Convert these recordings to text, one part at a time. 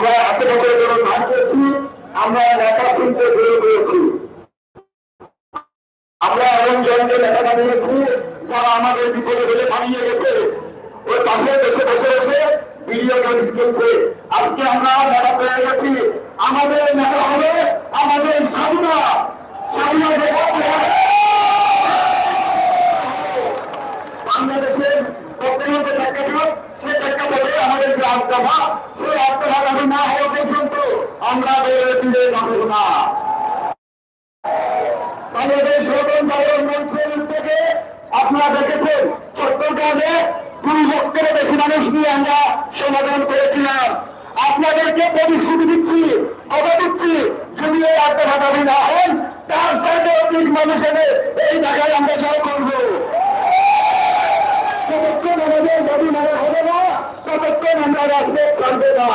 আমরা এত বছরের জন্য কাজ করছি আমরা নেতা চিনতে বের করেছি আমরা এমন জনকে নেতা বানিয়েছি, যারা আমাদের বিপদে হলে বানিয়ে গেছে। ওই পাশে দেশে বসে বসে ভিডিও গেমস খেলছে। আজকে আমরা নেতা পেয়ে গেছি। আমাদের নেতা হবে আমাদের সাধুরা। সাধুরা বাংলাদেশের বর্তমান যে প্রেক্ষাপট সেই প্রেক্ষাপটে আমাদের সেই আত্মভা দাবি না হওয়া পর্যন্ত আমরা ফিরে যাব না। আপনারা দেখেছেন, চট্টগ্রামে দুই লক্ষের বেশি মানুষ নিয়ে আমরা সমাধান করেছিলাম। আপনাদেরকে প্রতিশ্রুতি দিচ্ছি, কথা দিচ্ছি, যদি এই আত্মভা দাবি না হন তার সাথে অধিক মানুষ এনে এই জায়গায় আমরা জয় করব। আমাদের দাবি মানা হবে না ততক্ষণ আমরা রাজপথ ছাড়বো না।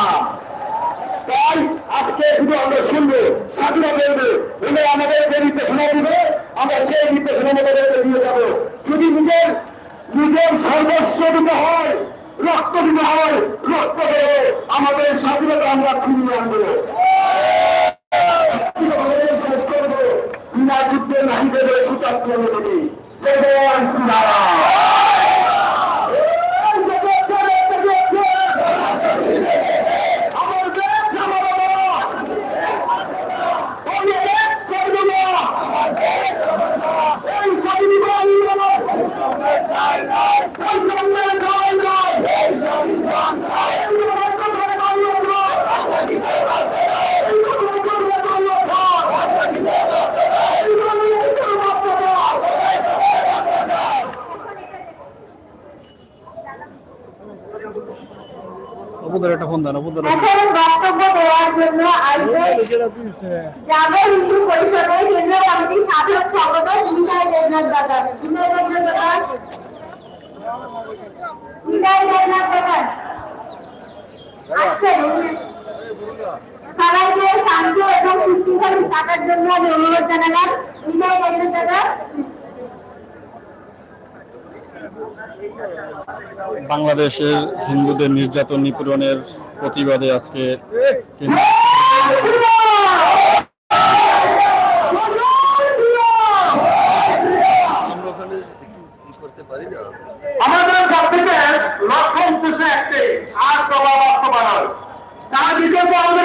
তাই আজকে শুধু আমরা শুনব সাধুরা বলবে বলে আমাদের যে নির্দেশনা দিবে, আমরা সেই নির্দেশনা আমাদেরকে দিয়ে যাব। যদি নিজের নিজের সর্বস্ব দিতে হয়, রক্ত দিতে হয়, রক্ত দেবো। আমাদের স্বাধীনতা আমরা ফিরিয়ে আনব শেষ করব বিনা যুদ্ধে নাহি দেবে সুতাত্ম নদী জয় শ্রীরাম আমার দেশ আমার বাবা। আমার দেশ সর্বদা। এই স্বাধীনতা আন্দোলন। এই সংগ্রামে জয় জয়। এই ঐক্য ধরে দাঁড়িয়ে উঠবো। এই ঐক্য ধরে দাঁড়িয়ে উঠবো। এই ঐক্য ধরে দাঁড়িয়ে উঠবো। অপুদের একটা ফোন দেন অপুদের এখন বক্তব্য দেওয়ার জন্য আসবে জাগো হিন্দু পরিষদের কেন্দ্রীয় কমিটির সাধারণ সম্পাদক বিনয় দেবনাথ দাদা বিনয় দেবনাথ দাদা বিনয় দেবনাথ দাদা আচ্ছা সবাইকে শান্ত এবং সুশৃঙ্খল থাকার জন্য আমি অনুরোধ জানালাম। বিনয় দেবনাথ দাদা বাংলাদেশের হিন্দুদের নির্যাতন নিপীড়নের প্রতিবাদে আজকে আমাদের আর তার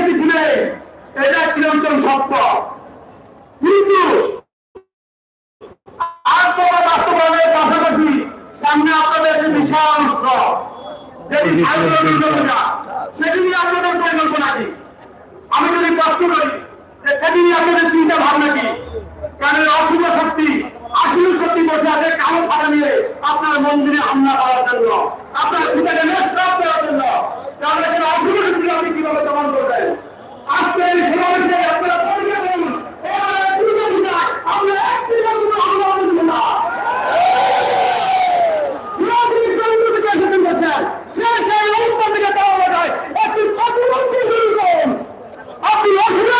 কিছু নেই। এটা চিরন্তন সত্য। কিন্তু আর প্রভাব বাস্তবায়নের পাশাপাশি সামনে আপনাদের একটি বিশাল উৎসব যেটি নিয়ে আপনাদের পরিকল্পনা কি? আমি যদি প্রশ্ন করি যে সেটি নিয়ে আপনাদের চিন্তা ভাবনা কি? কারণ অশুভ শক্তি আসল শক্তি বসে আছে কালো ফাটা নিয়ে আপনার মন্দিরে হামলা করার জন্য। আপনার পিতাকে নিঃশ্বাস দেওয়ার জন্য। তাহলে সেটা অশুভ শক্তি আপনি কীভাবে দমন করবেন? আজকে এই সমাবেশে আপনারা পরীক্ষা করুন। এবারে দুর্গা পূজায় আমরা একটি হামলা করব না যদি কেন্দ্র থেকে এসেছেন বলছেন সে সেই উত্তর থেকে দেওয়া যায় একটি প্রতিবন্ধী শুরু করুন আপনি অসুবিধা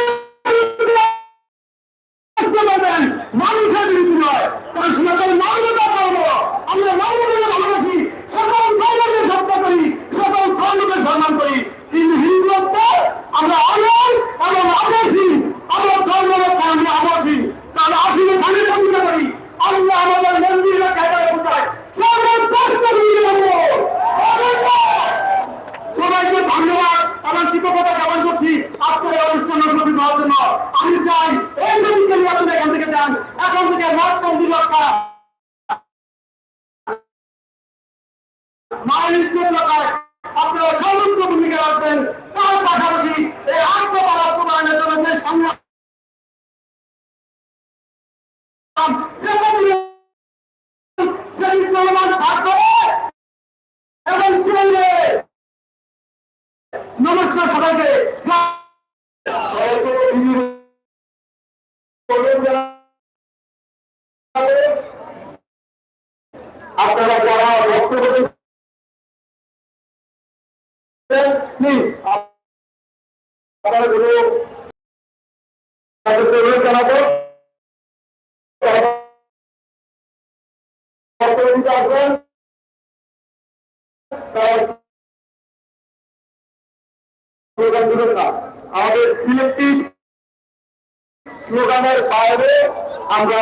করবেন মানুষের বিরুদ্ধে নয় কারণ সনাতন মানবতা করব আমরা মানবতাকে ভালোবাসি সকল ধর্মকে শ্রদ্ধা করি সকল ধর্মকে সম্মান করি কিন্তু হিন্দুত্ব আমরা অনয় এবং আবাসী আমার ধর্ম আমরা আবাসী দেওয়ার জন্য আমি চাই এই নিয়ে আপনারা এখান থেকে যান। এখন থেকে মঠ মন্দির রক্ষা মায়ের আপনারা সমস্ত ভূমিকা রাখবেন তার পাশাপাশি এই আত্মপাড়া প্রণয়নের জন্য যে সংগ্রাম সেই চলমান থাকবে এবং চলবে বক্তব্য আপনারা জানাব বক্তব্য দিতে আসবেন তার স্লোগান দিবেন না আমাদের সিলেক্টি স্লোগানের বাইরে আমরা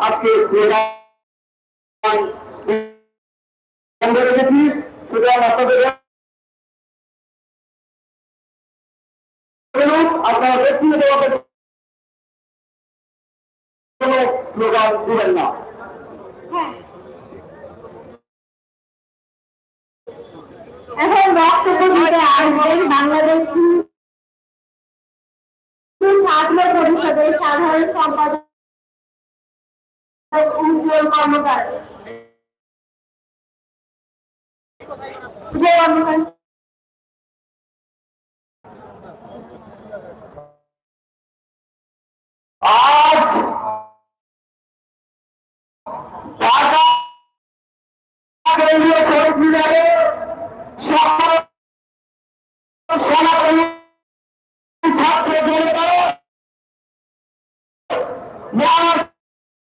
আজকে স্লোগান বন্ধ রেখেছি সুতরাং আপনাদের আপনারা ব্যক্তিগতভাবে কোনো স্লোগান দিবেন না এখন বক্তব্য দিতে আসবেন বাংলাদেশ ছাত্র পরিষদের সাধারণ সম্পাদক উজ্জ্বল কর্মকার। উজ্জ্বল সকল